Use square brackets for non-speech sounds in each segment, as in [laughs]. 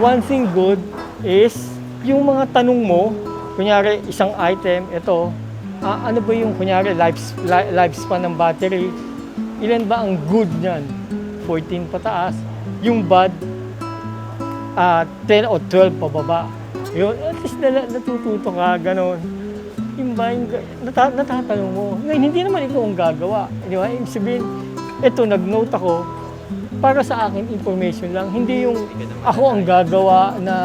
one thing good is yung mga tanong mo, kunyari isang item, ito, ah, ano ba yung kunyari life, li- lifespan ng battery, ilan ba ang good niyan? 14 pataas, yung bad, ah 10 o 12 pababa. Yun, at least nala, natututo ka, ganun. Yung ba, yung, nata, natatanong mo. Ngayon, hindi naman ikaw ang gagawa. Di ba? Ibig sabihin, ito, nag-note ako, para sa akin, information lang. Hindi yung ako ang gagawa na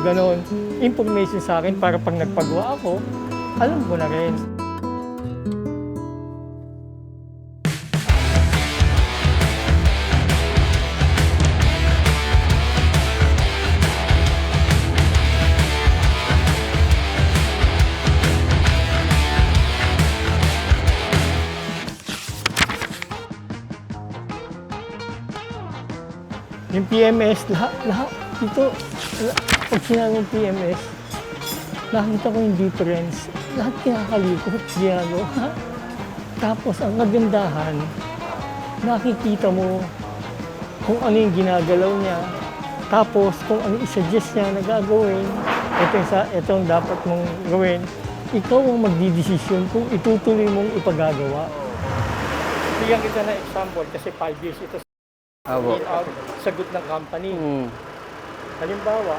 gano'n. Information sa akin para pag nagpagawa ako, alam ko na rin. Yung PMS, lahat, lahat, dito, la- pag sinabing PMS, nakita ko yung difference. Lahat kinakalikot, ginagawa. [laughs] Tapos ang kagandahan, nakikita mo kung ano yung ginagalaw niya. Tapos kung ano i-suggest niya na gagawin, ito yung, sa, ito ang dapat mong gawin. Ikaw ang magdidesisyon kung itutuloy mong ipagagawa. Bigyan kita na example kasi 5 years ito in out sagot ng company. Mm. Halimbawa,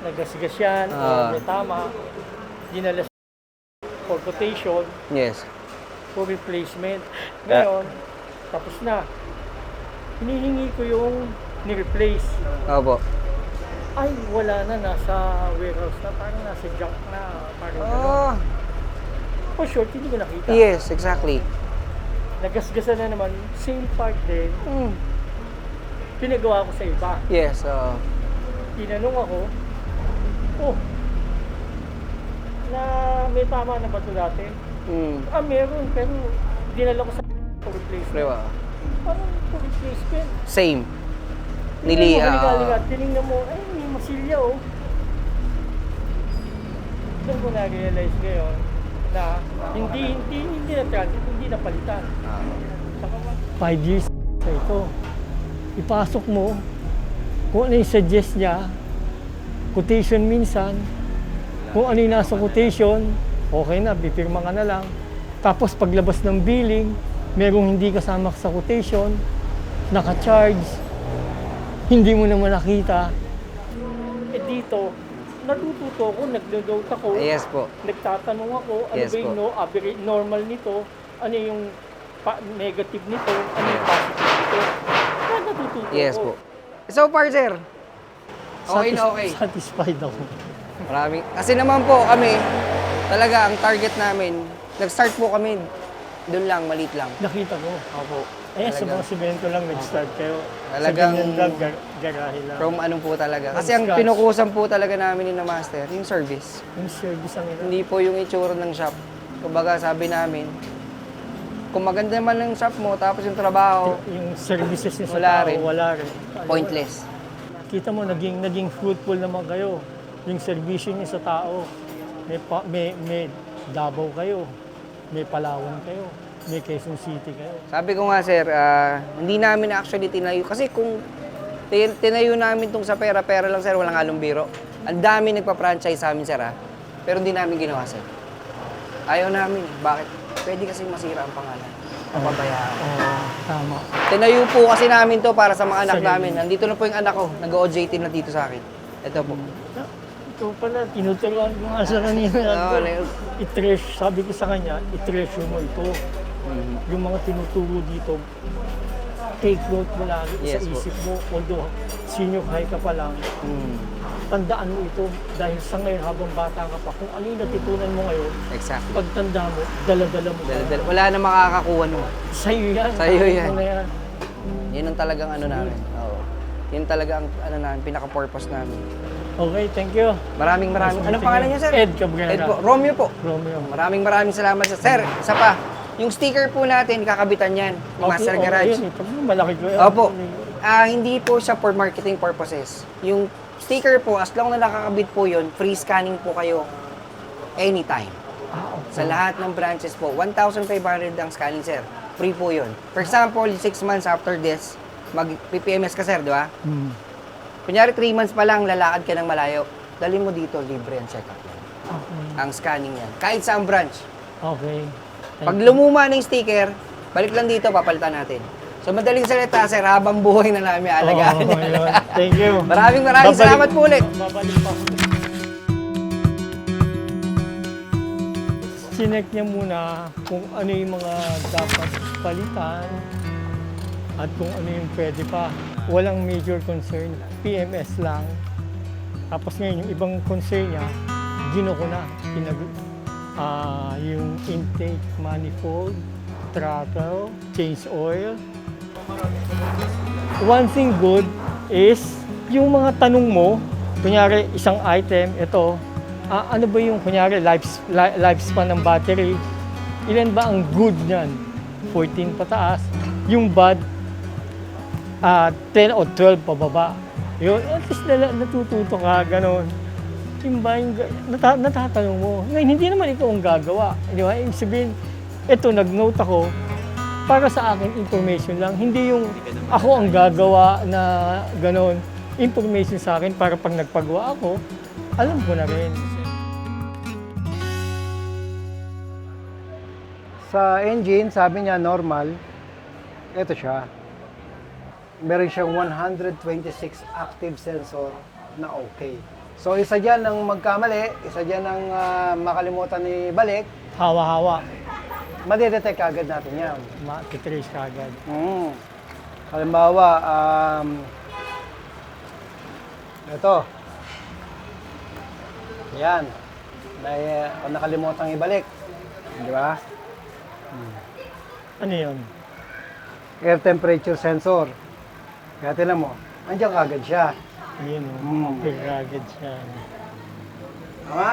nagasgas yan, Ah. may tama, dinala sa for quotation, Yes. for replacement. Ngayon, tapos na. Hinihingi ko yung ni-replace. Opo. Ay, wala na, nasa warehouse na, parang nasa junk na, parang gano'n. Oh, For sure, hindi ko nakita. yes, exactly. Nagasgasan na naman, same part din, Mm. Pinagawa ko sa iba. Yes, oo. tinanong ako, oh, na may tama na ba ito dati? Mm. Ah, meron, pero dinala ko sa for replacement. Diba? Parang for replacement. Same. Nili, ah, haliga-liga, tinignan mo, ay, may masilya, oh. Doon ko na-realize ngayon na hindi, hindi, hindi na transit, hindi na palitan. Five years sa ito. Ipasok mo kung ano yung suggest niya, quotation minsan, kung ano yung nasa quotation, okay na, bipirma ka na lang. Tapos paglabas ng billing, merong hindi kasama sa quotation, naka-charge, hindi mo naman nakita. Eh dito, natututo ako, nagdo-note ako, Yes po. nagtatanong ako, ano Yes ba yung no, average, normal nito, ano yung negative nito, ano yung positive nito. Natututo Yes po. So far, sir. Okay na okay. Satisfied ako. Maraming. Kasi naman po kami, talaga ang target namin, nag-start po kami doon lang, maliit lang. Nakita ko. Opo. Eh, sa Talaga. mga simento lang nag-start kayo. Talagang- Sa ganyan lang, gar- garahe lang. From ano po talaga. From Kasi ang scratch. pinukusan po talaga namin ni na master, yung service. yung service ang ina. Hindi po yung itsura ng shop. Kumbaga sabi namin, kung maganda naman ang shop mo, tapos yung trabaho, Yung services niya sa Wala tao, rin. wala rin. pointless. Kita mo, naging, naging fruitful naman kayo. Yung servisyo niyo sa tao. May, pa, may, may Davao kayo. May Palawan kayo. May Quezon City kayo. Sabi ko nga sir, ah, hindi namin actually tinayo. Kasi kung tin- tinayo namin tong sa pera-pera lang sir, walang halong biro. Ang dami nagpa-franchise sa amin sir ha. Pero hindi namin ginawa sir. Ayaw namin. Bakit? Pwede kasi masira ang pangalan. Papabayaan. Oo, tama. Tinayo po kasi namin to para sa mga anak Sarili. namin. Nandito na po yung anak ko. Nag-OJT na dito sa akin. Ito po. Ah, Ikaw pala, tinuturuan ko nga sa kanina. [laughs] Oo, Leo. I-treasure, sabi ko sa kanya, i-treasure mo ito. Mhm. Yung mga tinuturo dito, take note mo lagi Yes, sa isip mo. Although senior high ka pa lang, Mm. tandaan mo ito dahil sa ngayon habang bata ka pa, kung ano yung natutunan mo ngayon, Exactly. pagtanda mo, dala-dala mo. Dala- dala- Wala na makakakuha no. Sa'yo yan. Sa'yo yan. mo na yan. Yan ang talagang ano namin. Oo. Yan talaga ang ano namin, pinaka-purpose namin. Okay, thank you. Maraming maraming. Anong pangalan niya, sir? Ed Cabrera. Ed po. Romeo po. Romeo. Maraming maraming salamat sa Sir, isa pa. Yung sticker po natin, kakabitan yan. Yung Master Okay, Garage. Ito, malaki ko yan. Opo. Ah, hindi po siya for marketing purposes. Yung sticker po, as long na nakakabit po yun, free scanning po kayo anytime. Ah, okay. Sa lahat ng branches po, 1,500 ang scanning, sir. Free po yun. For example, 6 months after this, mag-PPMS ka, sir, di ba? Hmm. Kunyari, 3 months pa lang, lalakad ka ng malayo. Dali mo dito, libre ang check-up. Okay. Ang scanning yan. Kahit sa branch. Okay. Pag lumuma ng sticker, balik lang dito, papalitan natin. So, madaling salita, sir, habang buhay na namin alagaan Oo, yun. Thank you. Maraming maraming Babalik- salamat po ulit. Babalik pa ako. Sinek niya muna kung ano yung mga dapat palitan at kung ano yung pwede pa. Walang major concern, PMS lang. Tapos ngayon, yung ibang concern niya, gino ko na. Pinag, ah, yung intake manifold, throttle, change oil, one thing good is yung mga tanong mo, kunyari isang item, ito, ah, ano ba yung kunyari life, li- lifespan ng battery? Ilan ba ang good niyan? 14 pataas. Yung bad, ah 10 o 12 pababa. Yun, at least natututo ka, ganon. Yung ba yung, nata, natatanong mo, ngayon hindi naman ikaw ang gagawa. Di ba? Ibig sabihin, ito, nag-note ako, para sa akin, information lang. Hindi yung ako ang gagawa na ganon. Information sa akin para pag nagpagawa ako, alam ko na rin. Sa engine, sabi niya normal. Ito siya. Meron siyang 126 active sensor na okay. So isa dyan ang magkamali, isa dyan ang ah, makalimutan ni balik, Hawa-hawa. madidetect agad natin yan. Matitrace ka agad. Mm. Halimbawa, um, ito. Yan. Na, uh, nakalimutan ibalik. Di ba? Ano yun? air temperature sensor. Kaya tinan mo, andiyan kagad siya. Yun, Mm. okay agad siya. Tama?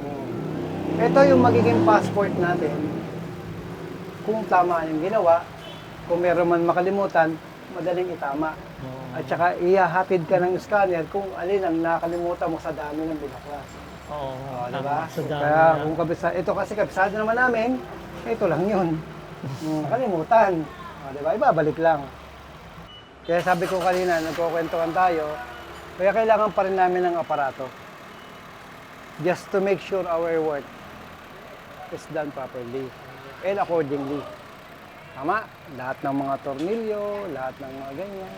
Mm. Ito yung magiging passport natin. Kung tama yung ginawa, kung meron man makalimutan, madaling itama. Oo. At saka ihahatid ka ng scanner kung alin ang nakalimutan mo sa dami ng binaklas. Oo, Oh, di tama, ba? Sa dami Kaya na. kung kabisa, ito kasi kabisado naman namin, ito lang yun. [laughs] Mm, Nakalimutan. Oh, di ba? Ibabalik lang. Kaya sabi ko kanina, nagkukwentuhan tayo, kaya kailangan pa rin namin ng aparato. Just to make sure our work is done properly and accordingly. Tama? Lahat ng mga tornilyo, lahat ng mga ganyan.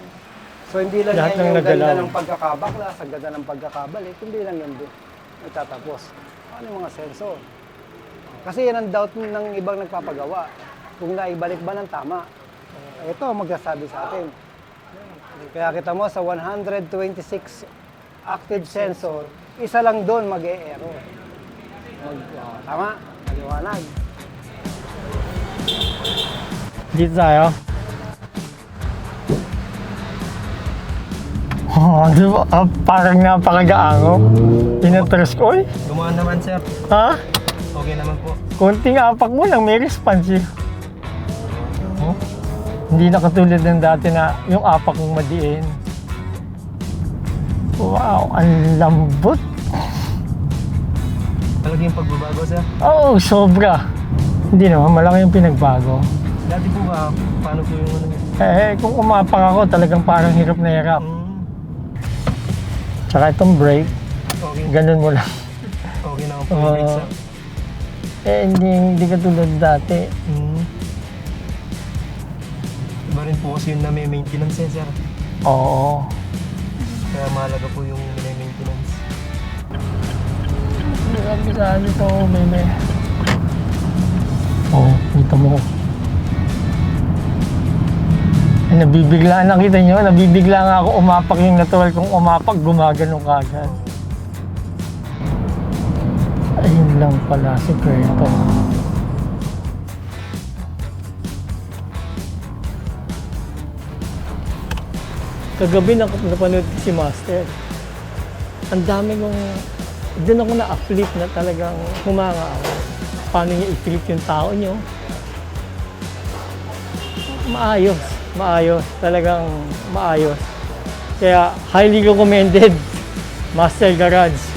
So hindi lang Lahat yan ng yung ganda nagalaw. ng pagkakabaklas, ang ganda ng pagkakabalik, hindi lang yan doon. Nagtatapos. Ano yung mga sensor? Kasi yan ang doubt ng ibang nagpapagawa. Kung naibalik ba ng tama. Ito ang magsasabi sa atin. Kaya kita mo sa 126 active sensor, isa lang doon mag-e-error. Mag, oh, tama? Maliwanag. Dito tayo. Oh, di ba? Ah, parang napakagaango. Inatras ko eh. Gumaan naman sir. Ha? Okay naman po. Konting apak mo lang, may response eh. Oh? Hindi na katulad ng dati na yung apak mong madiin. Wow, ang lambot. Talaga yung pagbabago sir. Oo, sobra. Hindi naman, malaki yung pinagbago. Dati po ba, paano po yung ano? Eh, kung umapak ako, talagang parang hirap na hirap. Hmm, Tsaka itong brake, okay. ganun mo lang. Okay naman po yung brake Oo. sir. Eh, hindi, hindi katulad dati. Hmm. Iba rin po kasi yung na-maintenance eh sir. Oo. Kaya mahalaga po yung maintenance. Grabe sa ano to, may may. Oo, oh, kita mo. Eh, nabibigla, nakita nyo, nabibigla nga ako umapak yung natural kong umapak, gumagano kagad. Ayun lang pala si Berto. Kagabi na napanood si Master. Ang dami kong, doon ako na-flip na talagang humanga ako. Paano niya i-treat yung tao niyo. Maayos, maayos, talagang maayos. Kaya highly recommended, Master Garage.